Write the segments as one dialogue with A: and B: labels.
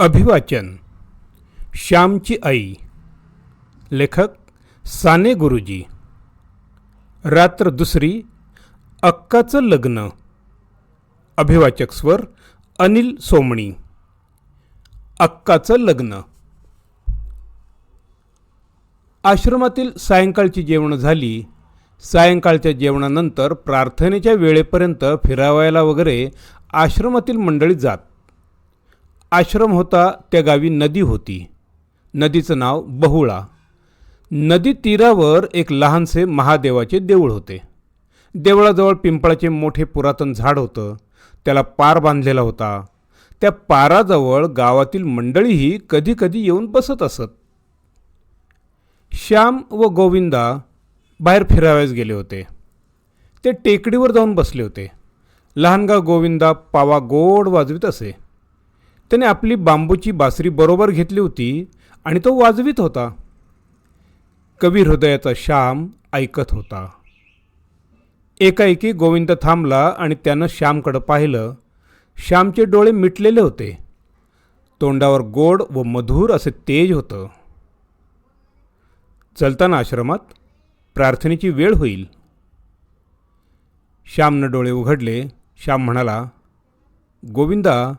A: अभिवाचन. श्यामची आई. लेखक साने गुरुजी. रात्र दुसरी अक्काचं लग्न. अभिवाचक स्वर अनिल सोमणी. अक्काचं लग्न. आश्रमातील सायंकाळची जेवणं झाली. सायंकाळच्या जेवणानंतर प्रार्थनेच्या वेळेपर्यंत फिरावायला वगैरे आश्रमातील मंडळी जात. आश्रम होता त्या गावी नदी होती. नदीचं नाव बहुळा. नदी तीरावर एक लहानसे महादेवाचे देऊळ होते. देवळाजवळ पिंपळाचे मोठे पुरातन झाड होतं. त्याला पार बांधलेला होता. त्या पाराजवळ गावातील मंडळीही कधीकधी येऊन बसत असत. श्याम व गोविंदा बाहेर फिरावयास गेले होते. ते टेकडीवर जाऊन बसले होते. लहानगा गोविंदा पावा गोड वाजवीत असे. त्याने आपली बांबूची बासरी बरोबर घेतली होती आणि तो वाजवीत होता. कवी हृदयाचा श्याम ऐकत होता. एकाएकी गोविंद थांबला आणि त्यानं श्यामकडं पाहिलं. श्यामचे डोळे मिटलेले होते. तोंडावर गोड व मधुर असे तेज होतं. चलताना आश्रमात प्रार्थनेची वेळ होईल. श्यामनं डोळे उघडले. श्याम म्हणाला गोविंदा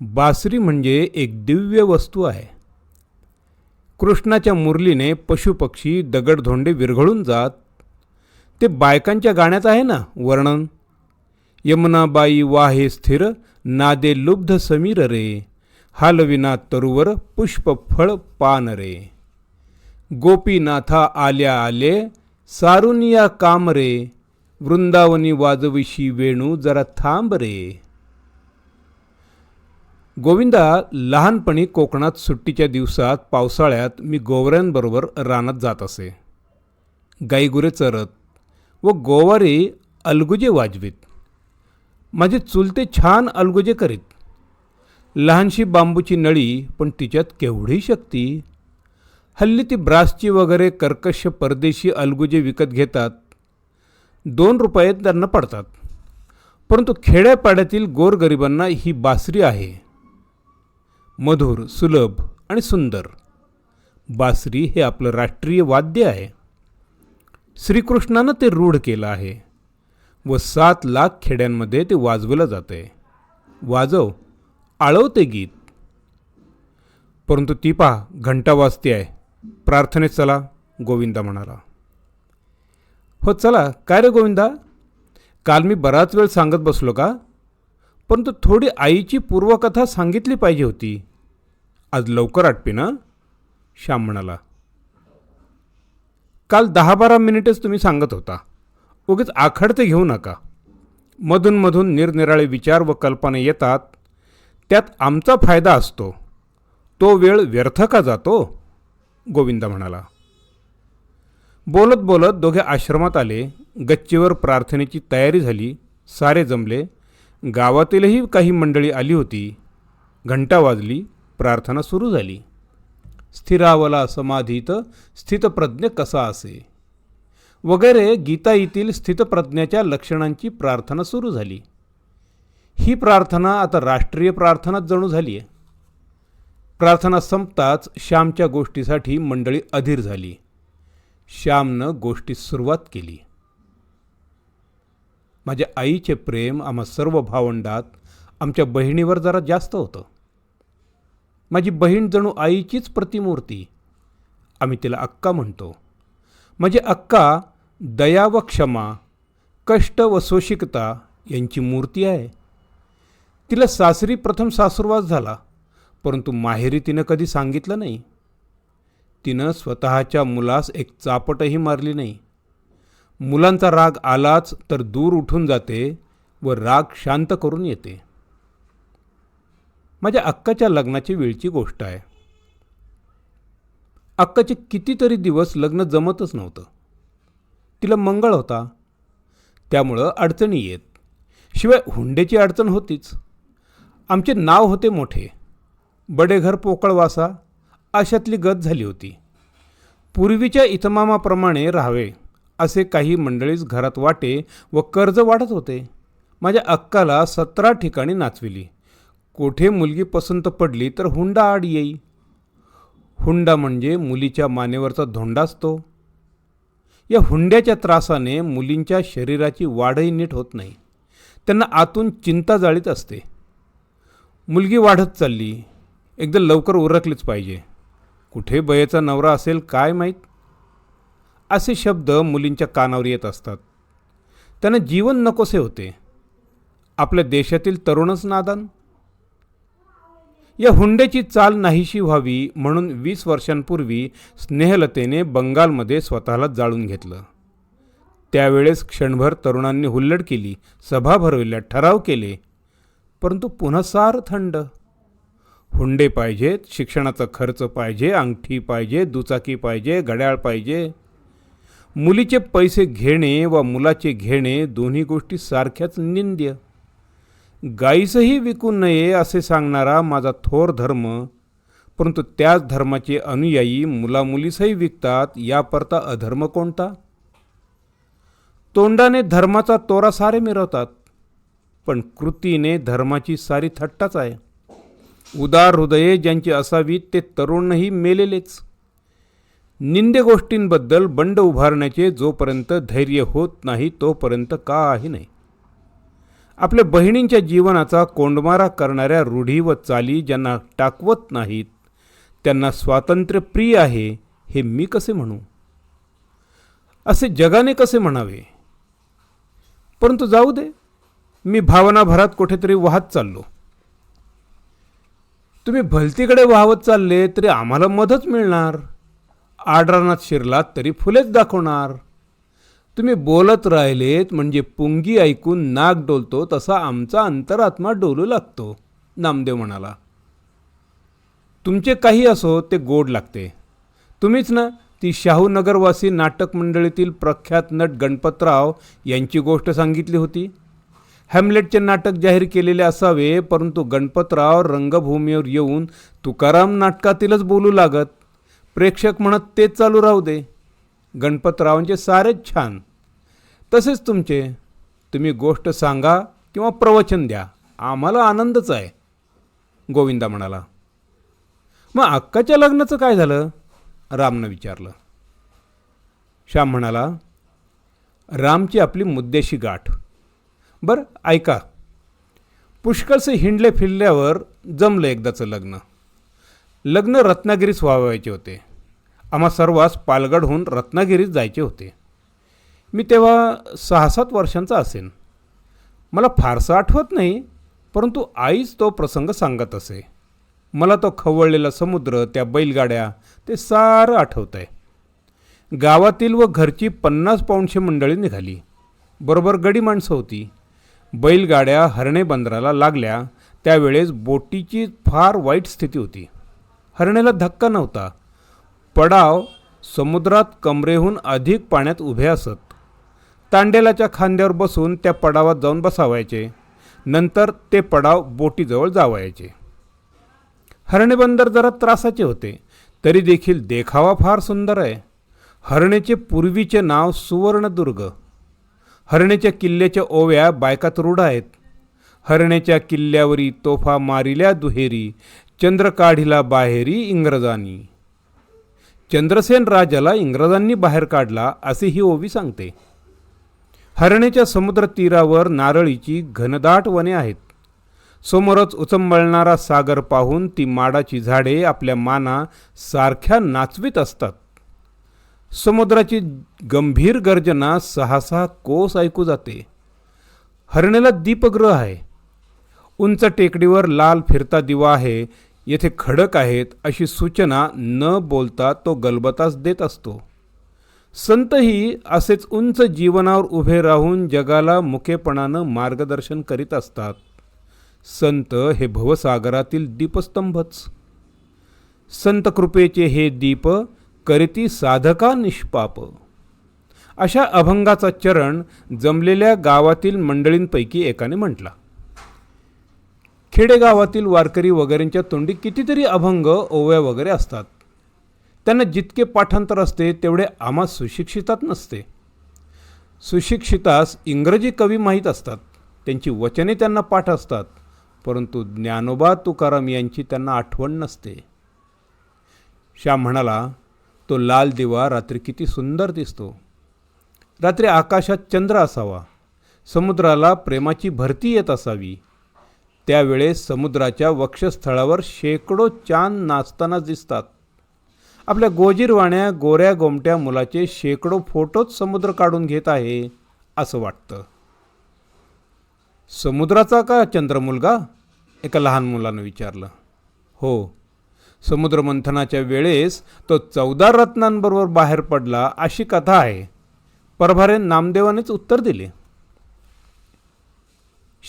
A: बासरी म्हणजे एक दिव्य वस्तू आहे. कृष्णाच्या मुरलीने पशुपक्षी दगडधोंडे विरघळून जात. ते बायकांच्या गाण्यात आहे ना वर्णन? यमुनाबाई वाहे स्थिर नादे लुब्ध समीर रे. हालविना तरुवर पुष्पफळ पान रे. गोपीनाथा आल्या आले सारुनिया काम रे. वृंदावनी वाजविशी वेणू जरा थांब रे. गोविंदा लहानपणी कोकणात सुट्टीच्या दिवसात पावसाळ्यात मी गोवऱ्यांबरोबर रानात जात असे. गाईगुरे चरत व गोवारी अलगुजे वाजवीत. माझे चुलते छान अलगुजे करीत. लहानशी बांबूची नळी पण तिच्यात केवढी शक्ती. हल्ली ती ब्रासची वगैरे कर्कश परदेशी अलगुजे विकत घेतात. दोन रुपये त्यांना पडतात. परंतु खेड्यापाड्यातील गोरगरिबांना ही बासरी आहे. मधुर सुलभ आणि सुंदर. बासरी हे आपलं राष्ट्रीय वाद्य आहे. श्रीकृष्णानं ते रूढ केलं आहे व सात लाख खेड्यांमध्ये ते वाजवलं जात आहे वाजव आळव ते गीत. परंतु ती पहा घंटा वाजते आहे प्रार्थनेत चला गोविंदा म्हणाला. हो चला. काय रे गोविंदा? काल मी बराच वेळ सांगत बसलो का? परंतु थोडी आईची पूर्वकथा सांगितली पाहिजे होती. आज लवकर आटपे ना? श्याम म्हणाला काल दहा बारा मिनिटेच तुम्ही सांगत होता. उगीच आखडते घेऊ नका. मधूनमधून निरनिराळे विचार व कल्पना येतात. त्यात आमचा फायदा असतो. तो वेळ व्यर्थ का जातो? गोविंदा म्हणाला. बोलत बोलत दोघे आश्रमात आले. गच्चीवर प्रार्थनेची तयारी झाली. सारे जमले. गावातीलही काही मंडळी आली होती. घंटा वाजली प्रार्थना सुरू झाली. स्थिरावला समाधीत स्थितप्रज्ञ कसा असे? वगैरे गीता येथील स्थितप्रज्ञाच्या लक्षणांची प्रार्थना सुरू झाली. ही प्रार्थना आता राष्ट्रीय प्रार्थनाच जणू झाली आहे प्रार्थना संपताच श्यामच्या गोष्टीसाठी मंडळी अधीर झाली. श्यामनं गोष्टीस सुरुवात केली. माझ्या आईचे प्रेम आम्हा सर्व भावंडात आमच्या बहिणीवर जरा जास्त होतं. माझी बहीण जणू आईचीच प्रतिमूर्ती. आम्ही तिला अक्का म्हणतो. म्हणजे अक्का दया व क्षमा कष्ट व सोशिकता यांची मूर्ती आहे. तिला सासरी प्रथम सासुरवास झाला परंतु माहेरी तिनं कधी सांगितलं नाही. तिनं स्वतःच्या मुलास एक चापटही मारली नाही. मुलांचा राग आलाच तर दूर उठून जाते व राग शांत करून येते. माझ्या अक्काच्या लग्नाची वेळची गोष्ट आहे. अक्काचे कितीतरी दिवस लग्न जमतच नव्हतं. तिला मंगळ होता. त्यामुळं अडचणी येत. शिवाय हुंडेची अडचण होतीच. आमचे नाव होते मोठे. बडेघर पोकळवासा अशातली गत झाली होती. पूर्वीच्या इतमामाप्रमाणे राहावे. असे काही मंडळीच घरात वाटे व कर्ज वाढत होते. माझ्या अक्काला सतरा ठिकाणी नाचविली. कोठे मुलगी पसंत पडली तर हुंडा आड येई. हुंडा म्हणजे मुलीच्या मानेवरचा धोंडा असतो. या हुंड्याच्या त्रासाने मुलींच्या शरीराची वाढही नीट होत नाही. त्यांना आतून चिंता जाळीत असते. मुलगी वाढत चालली. एकदा लवकर उरकलीच पाहिजे. कुठे बयेचा नवरा असेल काय माहीत? असे शब्द मुलींच्या कानावर येत असतात. त्यांना जीवन नकोसे होते. आपल्या देशातील तरुणच नादान. या हुंड्याची चाल नाहीशी व्हावी म्हणून वीस वर्षांपूर्वी स्नेहलतेने बंगालमध्ये स्वतःला जाळून घेतलं. त्यावेळेस क्षणभर तरुणांनी हुल्लड केली सभा भरविल्या ठराव केले परंतु पुन्हा सार थंड. हुंडे पाहिजेत शिक्षणाचा खर्च पाहिजे अंगठी पाहिजे दुचाकी पाहिजे घड्याळ पाहिजे. मुलीचे पैसे घेणे व मुलाचे घेणे दोन्ही गोष्टी सारख्याच निंद्य. गाईसही विकू नये असे सांगणारा माझा थोर धर्म परंतु त्याच धर्माचे अनुयायी मुलामुलीसही विकतात यापरता अधर्म कोणता? तोंडाने धर्माचा तोरा सारे मिरवतात पण कृतीने धर्माची सारी थट्टाच आहे. उदार हृदये ज्यांची असावीत ते तरुणही मेलेलेच. निंदे गोष्टींबद्दल बंड उभारण्याचे जोपर्यंत धैर्य होत नाही तोपर्यंत काही नाही. आपल्या बहिणींच्या जीवनाचा कोंडमारा करणाऱ्या रूढी व चाली ज्यांना टाकवत नाहीत त्यांना स्वातंत्र्य प्रिय आहे हे मी कसे म्हणू? असे जगाने कसे म्हणावे? परंतु जाऊ दे मी भावनाभरात कुठेतरी वाहत चाललो. तुम्ही भलतीकडे वाहवत चालले तरी आम्हाला मदत मिळणार. आडरानात शिरलात तरी फुलेच दाखवणार. तुम्ही बोलत राहिलेत म्हणजे पुंगी ऐकून नाक डोलतो तसा आमचा अंतरात्मा डोलू लागतो नामदेव म्हणाला. तुमचे काही असो ते गोड लागते. तुम्हीच ना ती शाहूनगरवासी नाटक मंडळीतील प्रख्यात नट गणपतराव यांची गोष्ट सांगितली होती. हॅमलेटचे नाटक जाहीर केलेले असावे परंतु गणपतराव रंगभूमीवर येऊन तुकाराम नाटकातीलच बोलू लागत. प्रेक्षक म्हणत तेच चालू राहू दे. गणपतरावांचे सारेच छान. तसेच तुमचे. तुम्ही गोष्ट सांगा किंवा प्रवचन द्या. आम्हाला आनंदच आहे. गोविंदा म्हणाला. मग अक्काच्या लग्नाचं काय झालं? रामनं विचारलं. श्याम म्हणाला रामची आपली मुद्द्याशी गाठ. बरं ऐका. पुष्कळसे हिंडले फिरल्यावर जमलं एकदाचं लग्न. लग्न रत्नागिरीस व्हावायचे होते. आम्हा सर्वांस पालगडहून रत्नागिरीत जायचे होते. मी तेव्हा सहा सात वर्षांचा असेन. मला फारसं आठवत नाही परंतु आईच तो प्रसंग सांगत असे. मला तो खवळलेला समुद्र त्या बैलगाड्या ते सारं आठवत आहे गावातील व घरची पन्नास पाऊंडशे मंडळी निघाली. बरोबर गडी माणसं होती. बैलगाड्या हरणे बंदराला लागल्या त्यावेळेस बोटीची फार वाईट स्थिती होती. हरणेला धक्का नव्हता. पडाव समुद्रात कमरेहून अधिक पाण्यात उभे असत. तांडेलाच्या खांद्यावर बसून त्या पडावात जाऊन बसावायचे. नंतर ते पडाव बोटीजवळ जावायचे. हरणे बंदर जरा त्रासाचे होते. तरी देखील देखावा फार सुंदर आहे. हरणेचे पूर्वीचे नाव सुवर्णदुर्ग. हरणेच्या किल्ल्याच्या ओव्या बायकात रूढ आहेत. हरणेच्या किल्ल्यावरी तोफा मारिल्या दुहेरी. चंद्र काढिला बाहेरी इंग्रजांनी. चंद्रसेन राजाला इंग्रजांनी बाहेर काढला असे ही ओवी सांगते. हरणेच्या समुद्र तीरावर नारळीची घनदाट वने आहेत. समोरच उचंबळणारा सागर पाहून ती माडाची झाडे आपल्या माना सारख्या नाचवीत असतात. समुद्राची गंभीर गर्जना सहासा कोस ऐकू जाते. हरणेला दीपग्रह आहे. उंच टेकडीवर लाल फिरता दिवा आहे. येथे खडक आहेत अशी सूचना न बोलता तो गलबताच देत असतो. संतही असेच उंच जीवनावर उभे राहून जगाला मुकेपणानं मार्गदर्शन करीत असतात. संत हे भवसागरातील दीपस्तंभच. संत कृपेचे हे दीप करीती साधका निष्पाप. अशा अभंगाचा चरण जमलेल्या गावातील मंडळींपैकी एकाने म्हटला. खेडेगावातील वारकरी वगैरेंच्या तोंडी कितीतरी अभंग ओव्या वगैरे असतात. त्यांना जितके पाठांतर असते तेवढे आम्हा सुशिक्षितात नसते. सुशिक्षितास इंग्रजी कवी माहीत असतात. त्यांची वचने त्यांना पाठ असतात. परंतु ज्ञानोबा तुकाराम यांची त्यांना आठवण नसते. श्याम म्हणाला तो लाल दिवा रात्री किती सुंदर दिसतो. रात्री आकाशात चंद्र असावा. समुद्राला प्रेमाची भरती येत असावी. त्यावेळेस समुद्राच्या वक्षस्थळावर शेकडो चांद नाचताना दिसतात. आपल्या गोजीरवाण्या गोऱ्या गोमट्या मुलाचे शेकडो फोटोच समुद्र काढून घेत आहे असं वाटतं. समुद्राचा का चंद्र मुलगा? एका लहान मुलानं विचारलं. हो समुद्रमंथनाच्या वेळेस तो चौदा रत्नांबरोबर बाहेर पडला अशी कथा आहे. परभारे नामदेवानेच उत्तर दिले.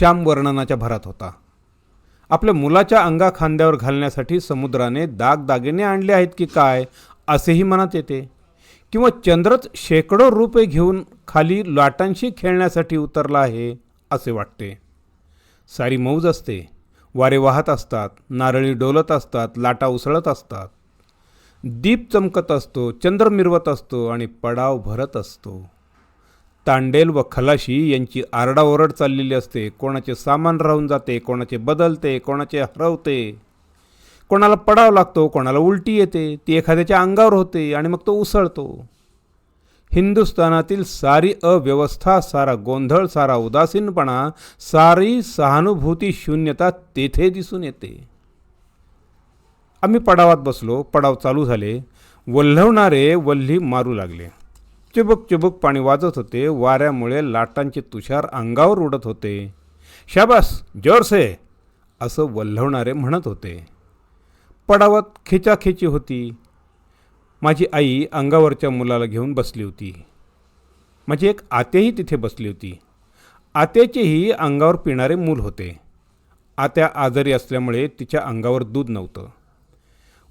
A: श्याम वर्णनाच्या भरात होता. आपल्या मुलाच्या अंगा खांद्यावर घालण्यासाठी समुद्राने दागदागिने आणले आहेत की काय असेही मनात येते. किंवा चंद्रच शेकडो रुपये घेऊन खाली लाटांशी खेळण्यासाठी उतरला आहे असे वाटते. सारी मौज असते. वारे वाहत असतात नारळी डोलत असतात लाटा उसळत असतात. दीप चमकत असतो चंद्र मिरवत असतो आणि पडाव भरत असतो. तांडेल व खलाशी यांची आरडाओरड चाललेली असते. कोणाचे सामान राहून जाते कोणाचे बदलते कोणाचे हरवते. कोणाला पडाव लागतो कोणाला उलटी येते ती एखाद्याच्या अंगावर होते आणि मग तो उसळतो. हिंदुस्थानातील सारी अव्यवस्था सारा गोंधळ सारा उदासीनपणा सारी सहानुभूती शून्यता तेथे दिसून येते. आम्ही पडावात बसलो पडाव चालू झाले. वल्हवणारे वल्ही मारू लागले. चिबुक चिबुक पाणी वाजत होते. वाऱ्यामुळे लाटांचे तुषार अंगावर उडत होते. शाबास जोरसे असं वल्हवणारे म्हणत होते. पडावत खेचाखेची होती. माझी आई अंगावरच्या मुलाला घेऊन बसली होती. माझी एक आतेही तिथे बसली होती. आत्याचेही अंगावर पिणारे मूल होते. आत्या आजारी असल्यामुळे तिच्या अंगावर दूध नव्हतं.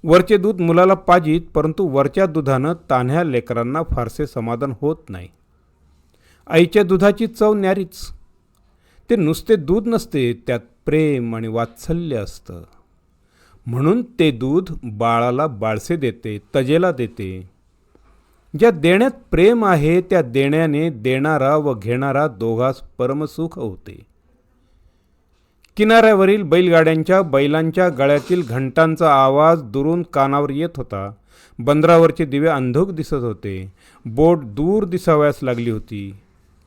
A: वरचे दूध मुलाला पाजीत परंतु वरच्या दुधानं तान्ह्या लेकरांना फारसे समाधान होत नाही. आईच्या दुधाची चव न्यारीच. ते नुसते दूध नसते त्यात प्रेम आणि वात्सल्य असतं. म्हणून ते दूध बाळाला बाळसे देते तजेला देते. ज्या देण्यात प्रेम आहे त्या देण्याने देणारा व घेणारा दोघास परमसुख होते. किनाऱ्यावरील बैलगाड्यांच्या बैलांच्या गळ्यातील घंटांचा आवाज दुरून कानावर येत होता. बंदरावरचे दिवे अंधुक दिसत होते. बोट दूर दिसावयास लागली होती.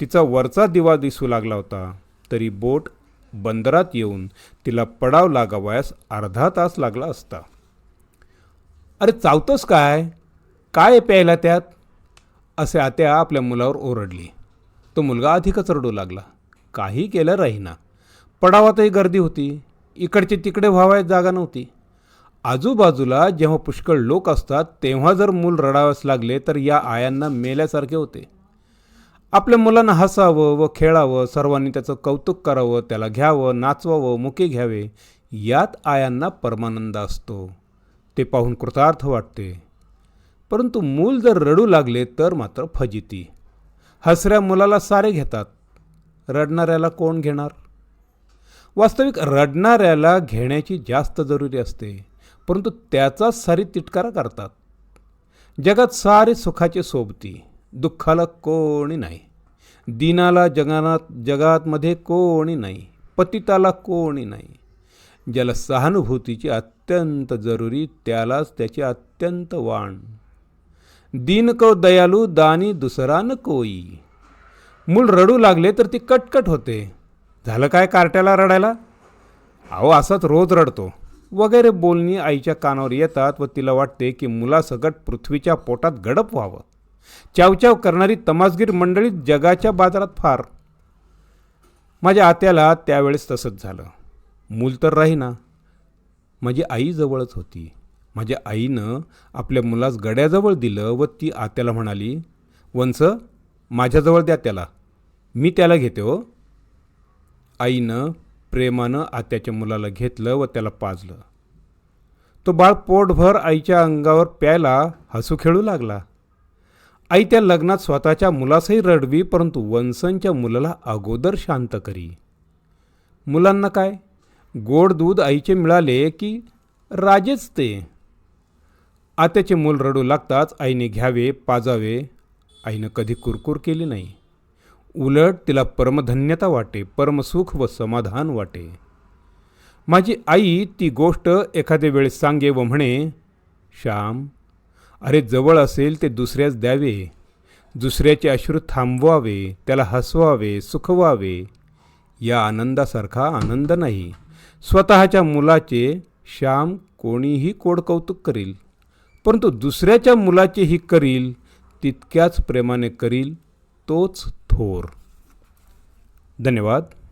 A: तिचा वरचा दिवा दिसू लागला होता. तरी बोट बंदरात येऊन तिला पडाव लागावयास अर्धा तास लागला असता. अरे चावतोस काय? काय प्यायला त्यात? असे आत्या आपल्या मुलावर ओरडली. तो मुलगा अधिकच रडू लागला. काही केलं राहीना. पडावातही गर्दी होती. इकडचे तिकडे व्हावयास जागा नव्हती. आजूबाजूला जेव्हा पुष्कळ लोक असतात तेव्हा जर मूल रडावयास लागले तर या आयांना मेल्यासारखे होते. आपल्या मुलांना हसावं व खेळावं सर्वांनी त्याचं कौतुक करावं त्याला घ्यावं नाचवावं मुके घ्यावे यात आयांना परमानंद असतो. ते पाहून कृतार्थ वाटते. परंतु मूल जर रडू लागले तर मात्र फजिती. हसऱ्या मुलाला सारे घेतात. रडणाऱ्याला कोण घेणार? वास्तविक रडणाऱ्याला घेण्याची जास्त जरुरी असते परंतु त्याचाच सारी तिटकारा करतात. जगात सारे सुखाचे सोबती दुःखाला कोणी नाही. दिनाला जगानात जगातमध्ये कोणी नाही पतिताला कोणी नाही. ज्याला सहानुभूतीची अत्यंत जरुरी त्यालाच त्याचे अत्यंत वाण. दीन को दयालू दानी दुसरा न कोई. मूल रडू लागले तर ती कटकट होते. झालं काय कार्ट्याला रडायला? अहो असाच रोज रडतो. वगैरे बोलणी आईच्या कानावर येतात व तिला वाटते की मुलासकट पृथ्वीच्या पोटात गडप व्हावं. चावचाव करणारी तमासगीर मंडळी जगाच्या बाजारात फार. माझ्या आत्याला त्यावेळेस तसंच झालं. मूल तर राहीना. माझी आई जवळच होती. माझ्या आईनं आपल्या मुलास गड्याजवळ दिलं व ती आत्याला म्हणाली वंस माझ्याजवळ द्या त्याला. मी त्याला घेते हो. आईनं प्रेमानं आत्याच्या मुलाला घेतलं व त्याला पाजलं. तो बाळ पोटभर आईच्या अंगावर प्यायला हसू खेळू लागला. आई त्या लग्नात स्वतःच्या मुलासही रडवी परंतु वंसनच्या मुलाला अगोदर शांत करी. मुलांना काय? गोड दूध आईचे मिळाले की राजेच ते. आत्याचे मूल रडू लागताच आईने घ्यावे पाजावे. आईनं कधी कुरकुर केली नाही. उलट तिला परमधन्यता वाटे परमसुख व समाधान वाटे. माझी आई ती गोष्ट एखाद्या वेळेस सांगे व म्हणे श्याम अरे जवळ असेल ते दुसऱ्याच द्यावे. दुसऱ्याचे अश्रू थांबवावे त्याला हसवावे सुखवावे. या आनंदासारखा आनंद नाही. स्वतःच्या मुलाचे श्याम कोणीही कोड कौतुक करील. परंतु दुसऱ्याच्या मुलाचेही करील तितक्याच प्रेमाने करील तोच थोर. धन्यवाद.